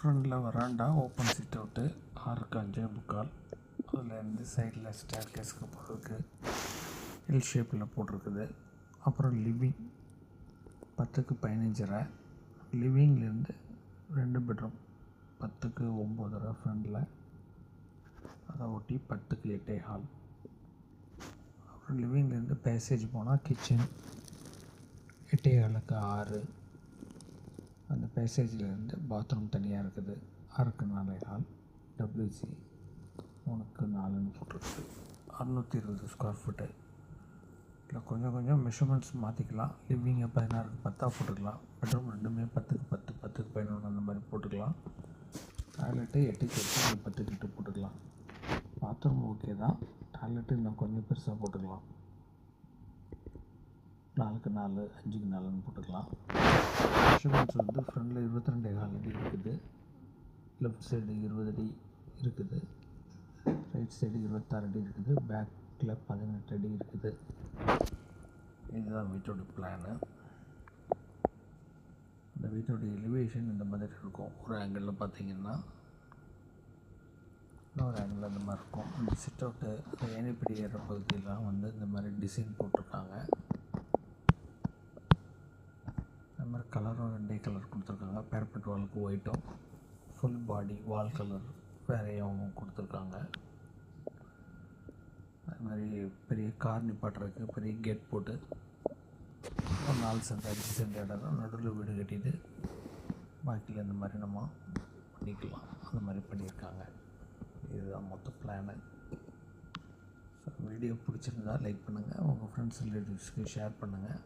ஃப்ரண்டில் வராண்டா? Open sit out ஆறுக்கு அஞ்சே முக்கால். அதில் இருந்து சைடில் ஸ்டேர் கேஸ்க்கு போகிறதுக்கு எல் ஷேப்பில் போட்டிருக்குது. அப்புறம் லிவிங் பத்துக்கு பதினஞ்சரை. லிவிங்லேருந்து ரெண்டு பெட்ரூம் பத்துக்கு ஒம்போதரை ஃப்ரண்டில் அதை ஒட்டி பத்துக்கு எட்டே ஹால் அப்புறம் லிவிங்லேருந்து பேசேஜ் போனால் கிச்சன் எட்டே ஹாலுக்கு ஆறு. அந்த பேசேஜிலேருந்து பாத்ரூம் தனியாக இருக்குது. ஆறுக்கு நாளை ஹால் டபிள்யூசி மூணுக்கு நாலுன்னு போட்டிருக்கு. அறநூற்றி இருபது ஸ்கொயர் ஃபீட்டு இல்லை கொஞ்சம் கொஞ்சம் மெஷர்மெண்ட்ஸ் மாற்றிக்கலாம் லிவிங்கை பதினாறுக்கு பத்தாக போட்டுக்கலாம். பெட்ரூம் ரெண்டுமே பத்துக்கு பத்து பத்துக்கு பதினொன்று அந்த மாதிரி போட்டுக்கலாம். டாய்லெட்டு எட்டுக்கு எட்டு பத்துக்கு எட்டு போட்டுக்கலாம். பாத்ரூம் ஓகே தான். டாய்லெட்டு இன்னும் கொஞ்சம் பெருசாக போட்டுக்கலாம். நாலுக்கு நாலு அஞ்சுக்கு நாலுன்னு போட்டுக்கலாம். இன்ஸ்ட்ருமெண்ட்ஸ் வந்து ஃப்ரண்டில் இருபத்தி ரெண்டு கால் அடி இருக்குது. லெஃப்ட் சைடு இருபது அடி இருக்குது. ரைட் சைடு இருபத்தாறு அடி இருக்குது. பேக்கில் பதினெட்டு அடி இருக்குது. இதுதான் வீட்டோட பிளானு இந்த வீட்டோட எலிவேஷன் இந்த மாதிரி இருக்கும். ஒரு ஆங்கிளில் பார்த்தீங்கன்னா இன்னொரு ஆங்கிள் அந்த மாதிரி இருக்கும். இந்த சிட் அவுட்டு அந்த ஏனிப்படி ஏற பகுதியெல்லாம் வந்து இந்த மாதிரி டிசைன் போட்டிருக்காங்க இந்த மாதிரி கலரும் ரெண்டே கலர் கொடுத்துருக்காங்க. பேரப்பட் வாலுக்கு ஒயிட்டும் ஃபுல் பாடி வால் கலர் வேறையும் கொடுத்துருக்காங்க. அது மாதிரி பெரிய கார் நிப்பாட்டுறதுக்கு பெரிய கேட் போட்டு. ஒரு நாலு சென்ட் அஞ்சு சென்ட் இடம் தான் நடுவில் வீடு கட்டிட்டு பாக்கியில் இந்த மாதிரி நம்ம பண்ணிக்கலாம். அந்த மாதிரி பண்ணியிருக்காங்க. இதுதான் மொத்த பிளானு ஸோ வீடியோ பிடிச்சிருந்தா லைக் பண்ணுங்கள் உங்கள் ஃப்ரெண்ட்ஸ் ரிலேட்டிவ்ஸ்க்கு ஷேர் பண்ணுங்கள்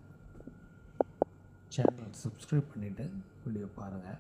சேனல் சப்ஸ்கிரைப் பண்ணிவிட்டு வீடியோ பாருங்கள்